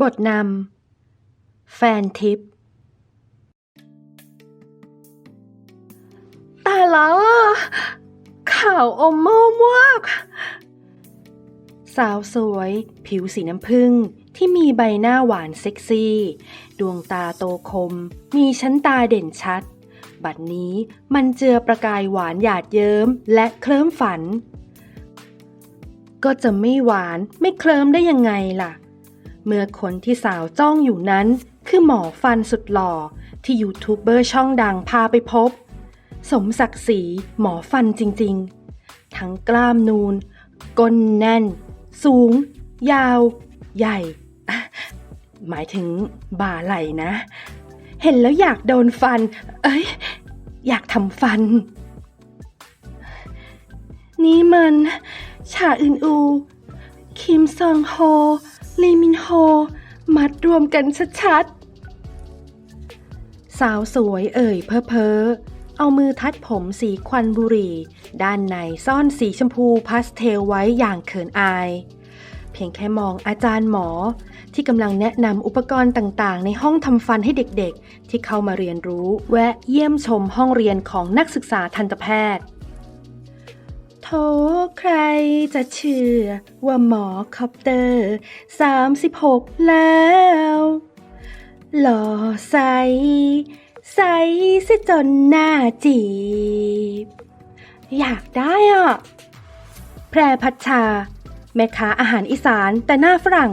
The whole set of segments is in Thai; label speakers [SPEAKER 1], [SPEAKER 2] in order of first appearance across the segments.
[SPEAKER 1] บทนำแฟนทิปแต่แล้วอข่าวอมม่อมากสาวสวย ผิวสีน้ำผึ้งที่มีใบหน้าหวานเซ็กซี่ ดวงตาโตคม มีชั้นตาเด่นชัด บัดนี้มันเจือประกายหวานหยาดเยิ้มและเคลิ้มฝัน ก็จะไม่หวานไม่เคลิ้มได้ยังไงล่ะ เมื่อคนที่สาวจ้องอยู่นั้น คือหมอฟันสุดหล่อ ที่ยูทูบเบอร์ช่องดังพาไปพบ สมศักดิ์ศรีหมอฟันจริงๆ ทั้งกล้ามนูน ก้นแน่น สูง ยาว ใหญ่ หมายถึงบ่าไหล่นะ เห็นแล้วอยากโดนฟัน เอ้ย อยากทำฟัน นี่มัน ชาอึนอู คิมซองโฮ ลีมินโฮ มัดรวมกันชัดๆ สาวสวยเอ่ยเพ้อเพอเอามือทัดผมสีควันบุหรี่ ด้านในซ่อนสีชมพูพาสเทลไว้อย่างเขินอาย เพียงแค่มองอาจารย์หมอ ที่กำลังแนะนำอุปกรณ์ต่างๆ ในห้องทำฟันให้เด็กๆ ที่เข้ามาเรียนรู้ แวะเยี่ยมชมห้องเรียนของนักศึกษาทันตแพทย์ ใครจะเชื่อว่าหมอคอปเตอร์ 36 แล้ว หล่อใส ใสซะจนหน้าจีบ อยากได้อะ แพรพัชชา แม่ค้าอาหารอีสานแต่หน้าฝรั่ง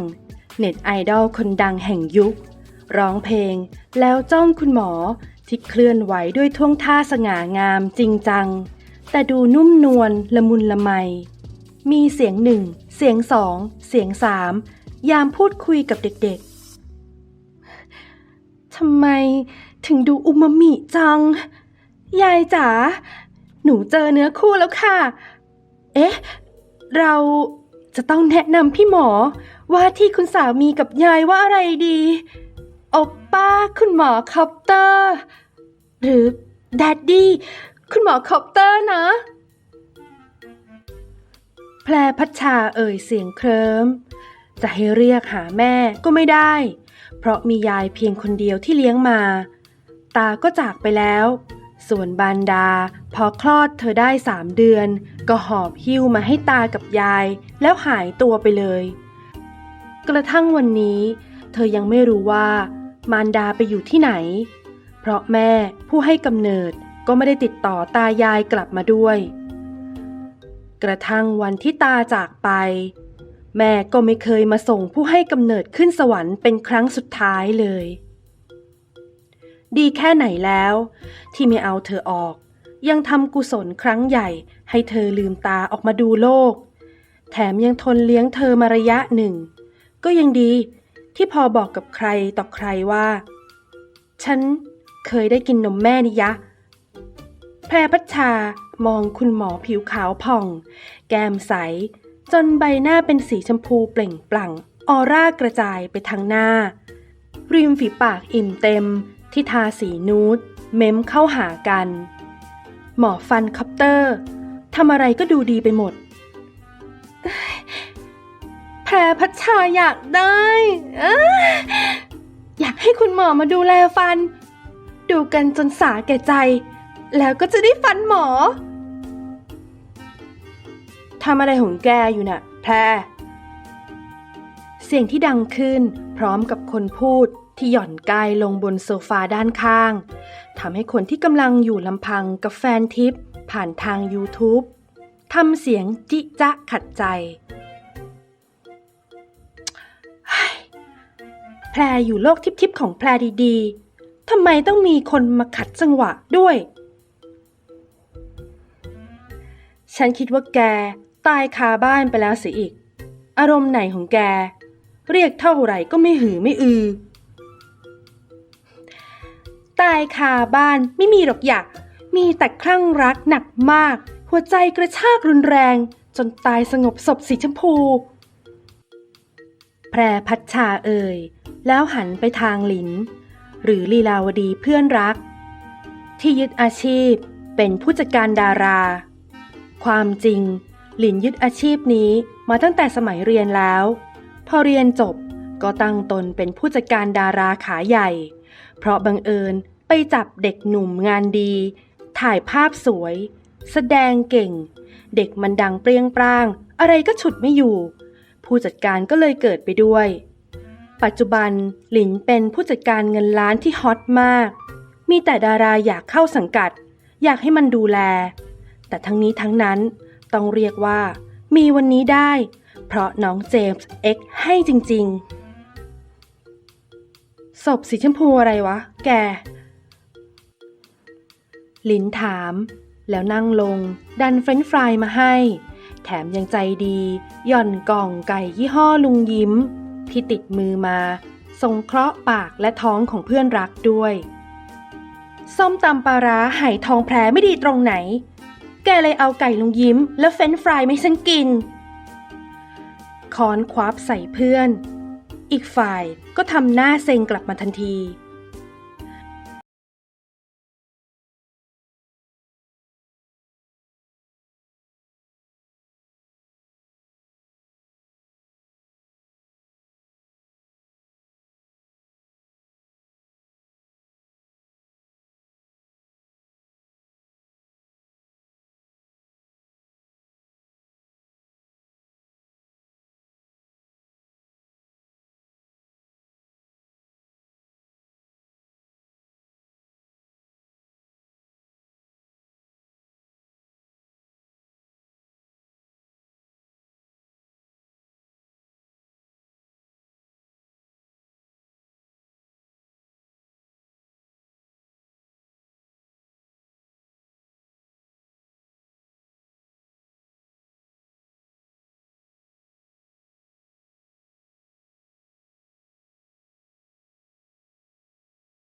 [SPEAKER 1] เน็ตไอดอลคนดังแห่งยุค ร้องเพลงแล้วจ้องคุณหมอที่เคลื่อนไหวด้วยท่วงท่าสง่างามจริงจัง แต่ดูนุ่มนวลละมุนละไม มีเสียงหนึ่ง เสียงสอง เสียงสาม ยามพูดคุยกับเด็กๆ ทำไมถึงดูอุมามิจัง ยายจ๋า หนูเจอเนื้อคู่แล้วค่ะ เอ๊ะ เราจะต้องแนะนำพี่หมอว่าที่คุณสามีกับยายว่าอะไรดีอปป้าคุณหมอคอปเตอร์ หรือแดดดี้ คุณหมอคอปเตอร์นะ แพรพัชชาเอ่ยเสียงเคริมจะให้เรียกหาแม่ก็ไม่ได้ เพราะมียายเพียงคนเดียวที่เลี้ยงมา ตาก็จากไปแล้ว ส่วนบานดา พอคลอดเธอได้สามเดือน ก็หอบหิ้วมาให้ตากับยาย แล้วหายตัวไปเลย กระทั่งวันนี้ เธอยังไม่รู้ว่า มารดาไปอยู่ที่ไหน เพราะแม่ผู้ให้กำเนิด ก็ไม่ได้ติดต่อตายายกลับมาด้วย กระทั่งวันที่ตาจากไป แม่ก็ไม่เคยมาส่งผู้ให้กำเนิดขึ้นสวรรค์เป็นครั้งสุดท้ายเลย ดีแค่ไหนแล้ว ที่ไม่เอาเธอออก ยังทำกุศลครั้งใหญ่ให้เธอลืมตาออกมาดูโลก แถมยังทนเลี้ยงเธอมาระยะหนึ่ง ก็ยังดีที่พอบอกกับใครต่อใครว่า ฉันเคยได้กินนมแม่นี่ยะ แพรพัชชามองคุณหมอผิวขาวผ่อง แก้มใส จนใบหน้าเป็นสีชมพูเปล่งปลั่ง ออร่ากระจายไปทางหน้า ริมฝีปากอิ่มเต็ม ที่ทาสีนูดเม้มเข้าหากัน หมอฟันคอปเตอร์ทำอะไรก็ดูดีไปหมด แพรพัชชาอยากได้ออยากให้คุณหมอมาดูแลฟัน ดูกันจนสาแก่ใจ แล้วก็จะได้ฟันหมอทำอะไรของแกอยู่น่ะ แพร เสียงที่ดังขึ้น พร้อมกับคนพูดที่หย่อนกายลงบนโซฟาด้านข้างทำให้คนที่กำลังอยู่ลำพังกับแฟนทิป ผ่านทาง YouTube ทำเสียงจิจะขัดใจ แพรอยู่โลกทิพย์ๆของแพรดีๆทำไมต้องมีคนมาขัดจังหวะด้วย ฉันคิดว่าแกตายคาบ้านไปแล้วเสียอีก อารมณ์ไหนของแก เรียกเท่าไหร่ก็ไม่หือไม่อือ ตายคาบ้านไม่มีหรอกอยากมีแต่คลั่งรักหนักมาก หัวใจกระชากรุนแรง จนตายสงบศพสีชมพู แพรพัชชาเอ่ย แล้วหันไปทางหลิน หรือลีลาวดีเพื่อนรัก ที่ยึดอาชีพเป็นผู้จัดการดารา ความจริง หลินยึดอาชีพนี้มาตั้งแต่สมัยเรียนแล้ว พอเรียนจบก็ตั้งตนเป็นผู้จัดการดาราขาใหญ่ เพราะบังเอิญไปจับเด็กหนุ่มงานดี ถ่ายภาพสวย แสดงเก่ง เด็กมันดังเปรี้ยงปร้าง อะไรก็ฉุดไม่อยู่ ผู้จัดการก็เลยเกิดไปด้วย ปัจจุบันหลินเป็นผู้จัดการเงินล้านที่ฮอตมาก มีแต่ดาราอยากเข้าสังกัด อยากให้มันดูแล แต่ทั้งนี้ทั้งนั้นต้องเรียกว่า มีวันนี้ได้ เพราะน้องเจมส์เอ็กให้จริง ๆ ศพสีชมพูอะไรวะ แก ลินถาม แล้วนั่งลง ดันเฟรนช์ฟรายมาให้ แถมยังใจดีหย่อนกล่องไก่ยี่ห้อลุงยิ้ม ที่ติดมือมาสงเคราะห์ปากและท้องของเพื่อนรักด้วย ส้มตำปลาร้าไหทองแพรไม่ดีตรงไหน แกเลยเอาไก่ลุงยิ้ม และเฟ้นฟรายไม่ฉันกิน คอนควับใส่เพื่อน อีกฝ่ายก็ทำหน้าเซ็งกลับมาทันที